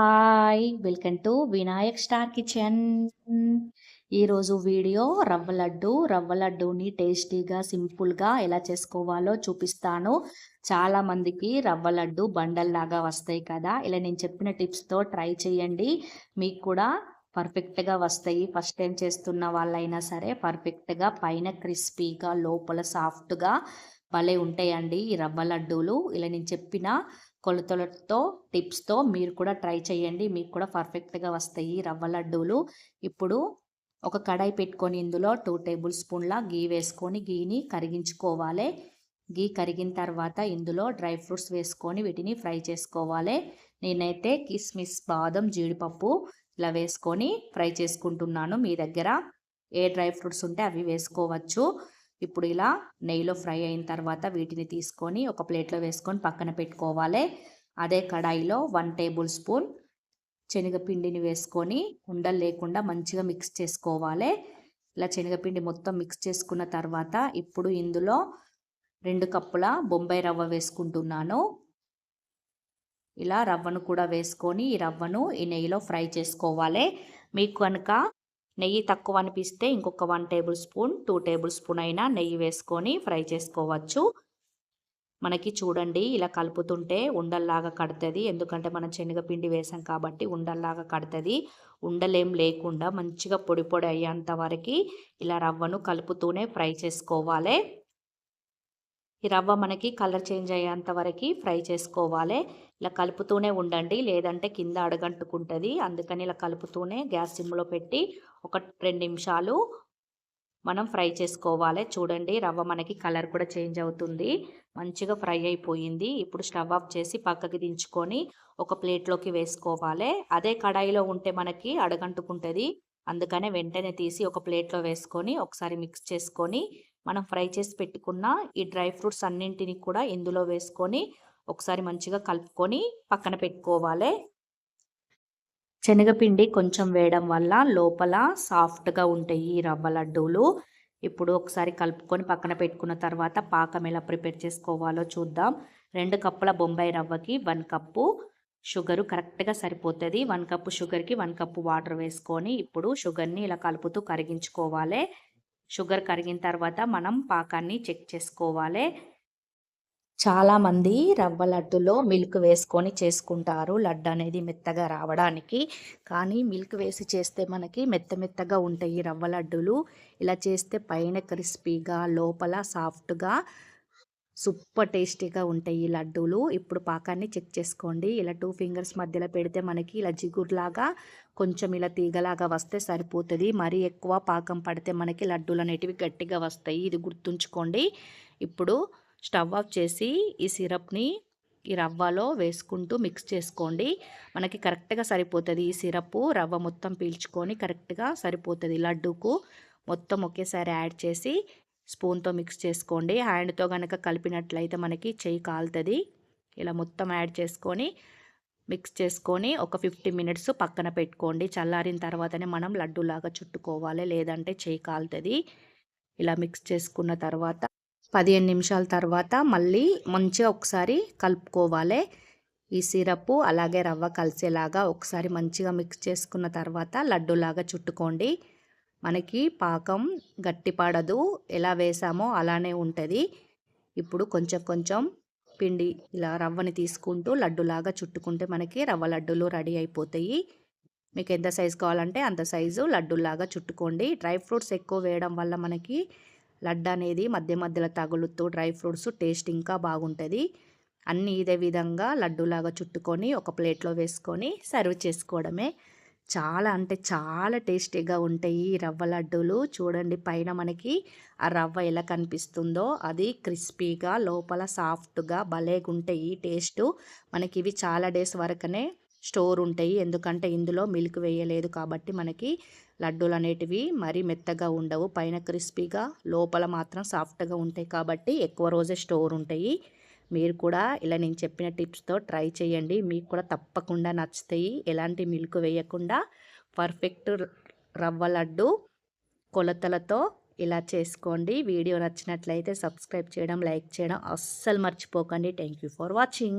Hi welcome to Vinayak star kitchen. ఈరోజు video rava laddu. రవ్వ లడ్డూని టేస్టీగా సింపుల్గా ఎలా చేసుకోవాలో చూపిస్తాను. చాలా మందికి రవ్వ లడ్డు బండల్లాగా వస్తాయి కదా. ఇలా నేను చెప్పిన టిప్స్తో ట్రై చేయండి. మీకు కూడా పర్ఫెక్ట్గా వస్తాయి. ఫస్ట్ టైం చేస్తున్న వాళ్ళైనా సరే పర్ఫెక్ట్గా పైన క్రిస్పీగా లోపల సాఫ్ట్గా భలే ఉంటాయండి ఈ రవ్వ లడ్డూలు. ఇలా నేను చెప్పిన కొలతలతో టిప్స్తో మీరు కూడా ట్రై చేయండి. మీకు కూడా పర్ఫెక్ట్గా వస్తాయి రవ్వ లడ్డూలు. ఇప్పుడు ఒక కడాయి పెట్టుకొని ఇందులో టూ టేబుల్ స్పూన్ల గీ వేసుకొని గీని కరిగించుకోవాలి. గీ కరిగిన తర్వాత ఇందులో డ్రై ఫ్రూట్స్ వేసుకొని వీటిని ఫ్రై చేసుకోవాలి. నేనైతే కిస్మిస్ బాదం జీడిపప్పు ఇలా వేసుకొని ఫ్రై చేసుకుంటున్నాను మీ దగ్గర. ఏ డ్రై ఫ్రూట్స్ ఉంటే అవి వేసుకోవచ్చు. ఇప్పుడు ఇలా నెయ్యిలో ఫ్రై అయిన తర్వాత వీటిని తీసుకొని ఒక ప్లేట్లో వేసుకొని పక్కన పెట్టుకోవాలి. అదే కడాయిలో వన్ టేబుల్ స్పూన్ శనగపిండిని వేసుకొని ఉండలు లేకుండా మంచిగా మిక్స్ చేసుకోవాలి. ఇలా శనగపిండి మొత్తం మిక్స్ చేసుకున్న తర్వాత ఇప్పుడు ఇందులో రెండు కప్పుల బొంబాయి రవ్వ వేసుకుంటున్నాను. ఇలా రవ్వను కూడా వేసుకొని ఈ రవ్వను ఈ నెయ్యిలో ఫ్రై చేసుకోవాలి. మీకు కనుక నెయ్యి తక్కువ అనిపిస్తే ఇంకొక one tablespoon two tablespoon అయినా నెయ్యి వేసుకొని ఫ్రై చేసుకోవచ్చు. మనకి చూడండి ఇలా కలుపుతుంటే ఉండల్లాగా కడుతుంది. ఎందుకంటే మనం శనగపిండి వేసాం కాబట్టి ఉండల్లాగా కడుతుంది. ఉండలేం లేకుండా మంచిగా పొడి పొడి అయ్యేంత వరకు ఇలా రవ్వను కలుపుతూనే ఫ్రై చేసుకోవాలి. ఈ రవ్వ మనకి కలర్ చేంజ్ అయ్యేంత వరకు ఫ్రై చేసుకోవాలి. ఇలా కలుపుతూనే ఉండండి. లేదంటే కింద అడగంటుకుంటుంది. అందుకని ఇలా కలుపుతూనే గ్యాస్ సిమ్లో పెట్టి ఒక రెండు నిమిషాలు మనం ఫ్రై చేసుకోవాలి. చూడండి రవ్వ మనకి కలర్ కూడా చేంజ్ అవుతుంది. మంచిగా ఫ్రై అయిపోయింది. ఇప్పుడు స్టవ్ ఆఫ్ చేసి పక్కకి దించుకొని ఒక ప్లేట్లోకి వేసుకోవాలి. అదే కడాయిలో ఉంటే మనకి అడగంటుకుంటుంది. అందుకనే వెంటనే తీసి ఒక ప్లేట్లో వేసుకొని ఒకసారి మిక్స్ చేసుకొని మనం ఫ్రై చేసి పెట్టుకున్న ఈ డ్రై ఫ్రూట్స్ అన్నింటిని కూడా ఇందులో వేసుకొని ఒకసారి మంచిగా కలుపుకొని పక్కన పెట్టుకోవాలి. శనగపిండి కొంచెం వేయడం వల్ల లోపల సాఫ్ట్గా ఉంటాయి ఈ రవ్వ లడ్డూలు. ఇప్పుడు ఒకసారి కలుపుకొని పక్కన పెట్టుకున్న తర్వాత పాకం ఎలా ప్రిపేర్ చేసుకోవాలో చూద్దాం. రెండు కప్పుల బొంబాయి రవ్వకి వన్ కప్పు షుగరు కరెక్ట్గా సరిపోతుంది. వన్ కప్పు షుగర్కి వన్ కప్పు వాటర్ వేసుకొని ఇప్పుడు షుగర్ని ఇలా కలుపుతూ కరిగించుకోవాలి. షుగర్ కరిగిన తర్వాత మనం పాకాన్ని చెక్ చేసుకోవాలి. చాలామంది రవ్వ లడ్డులో మిల్క్ వేసుకొని చేసుకుంటారు. లడ్డు అనేది మెత్తగా రావడానికి. కానీ మిల్క్ వేసి చేస్తే మనకి మెత్త మెత్తగా ఉంటాయి రవ్వ లడ్డులు. ఇలా చేస్తే పైన క్రిస్పీగా లోపల సాఫ్ట్గా సూపర్ టేస్టీగా ఉంటాయి ఈ లడ్డూలు. ఇప్పుడు పాకాన్ని చెక్ చేసుకోండి. ఇలా టూ ఫింగర్స్ మధ్యలో పెడితే మనకి ఇలా జిగురులాగా కొంచెం ఇలా తీగలాగా వస్తే సరిపోతుంది. మరీ ఎక్కువ పాకం పడితే మనకి లడ్డూలు అనేటివి గట్టిగా వస్తాయి. ఇది గుర్తుంచుకోండి. ఇప్పుడు స్టవ్ ఆఫ్ చేసి ఈ సిరప్ని ఈ రవ్వలో వేసుకుంటూ మిక్స్ చేసుకోండి. మనకి కరెక్ట్గా సరిపోతుంది. ఈ సిరప్ రవ్వ మొత్తం పీల్చుకొని కరెక్ట్గా సరిపోతుంది. లడ్డూకు మొత్తం ఒకేసారి యాడ్ చేసి స్పూన్తో మిక్స్ చేసుకోండి. హ్యాండ్తో కనుక కలిపినట్లయితే మనకి చెయ్యి కాలుతుంది. ఇలా మొత్తం యాడ్ చేసుకొని మిక్స్ చేసుకొని ఒక ఫిఫ్టీ మినిట్స్ పక్కన పెట్టుకోండి. చల్లారిన తర్వాతనే మనం లడ్డూలాగా చుట్టుకోవాలి. లేదంటే చేయి కాలుతుంది. ఇలా మిక్స్ చేసుకున్న తర్వాత పదిహేను నిమిషాల తర్వాత మళ్ళీ మంచిగా ఒకసారి కలుపుకోవాలి. ఈ సిరప్ అలాగే రవ్వ కలిసేలాగా ఒకసారి మంచిగా మిక్స్ చేసుకున్న తర్వాత లడ్డూలాగా చుట్టుకోండి. మనకి పాకం గట్టిపడదు. ఎలా వేసామో అలానే ఉంటుంది. ఇప్పుడు కొంచెం కొంచెం పిండి ఇలా రవ్వని తీసుకుంటూ లడ్డులాగా చుట్టుకుంటే మనకి రవ్వ లడ్డులు రెడీ అయిపోతాయి. మీకు ఎంత సైజు కావాలంటే అంత సైజు లడ్డులాగా చుట్టుకోండి. డ్రై ఫ్రూట్స్ ఎక్కువ వేయడం వల్ల మనకి లడ్డు అనేది మధ్య మధ్యలో తగులుతూ డ్రై ఫ్రూట్స్ టేస్ట్ ఇంకా బాగుంటుంది. అన్నీ ఇదే విధంగా లడ్డూలాగా చుట్టుకొని ఒక ప్లేట్లో వేసుకొని సర్వ్ చేసుకోవడమే. చాలా అంటే చాలా టేస్టీగా ఉంటాయి ఈ రవ్వ లడ్డూలు. చూడండి పైన మనకి ఆ రవ్వ ఎలా కనిపిస్తుందో. అది క్రిస్పీగా లోపల సాఫ్ట్గా భలేగా ఉంటాయి టేస్ట్. మనకి ఇవి చాలా డేస్ వరకునే స్టోర్ ఉంటాయి. ఎందుకంటే ఇందులో మిల్క్ వేయలేదు కాబట్టి మనకి లడ్డూలు అనేటివి మరీ మెత్తగా ఉండవు. పైన క్రిస్పీగా లోపల మాత్రం సాఫ్ట్గా ఉంటాయి కాబట్టి ఎక్కువ రోజే స్టోర్ ఉంటాయి. మీరు కూడా ఇలా నేను చెప్పిన టిప్స్తో ట్రై చేయండి. మీకు కూడా తప్పకుండా నచ్చుతాయి. ఎలాంటి మిల్క్ వేయకుండా పర్ఫెక్ట్ రవ్వ లడ్డు కొలతలతో ఇలా చేసుకోండి. వీడియో నచ్చినట్లయితే సబ్స్క్రైబ్ చేయడం లైక్ చేయడం అస్సలు మర్చిపోకండి. Thank for watching.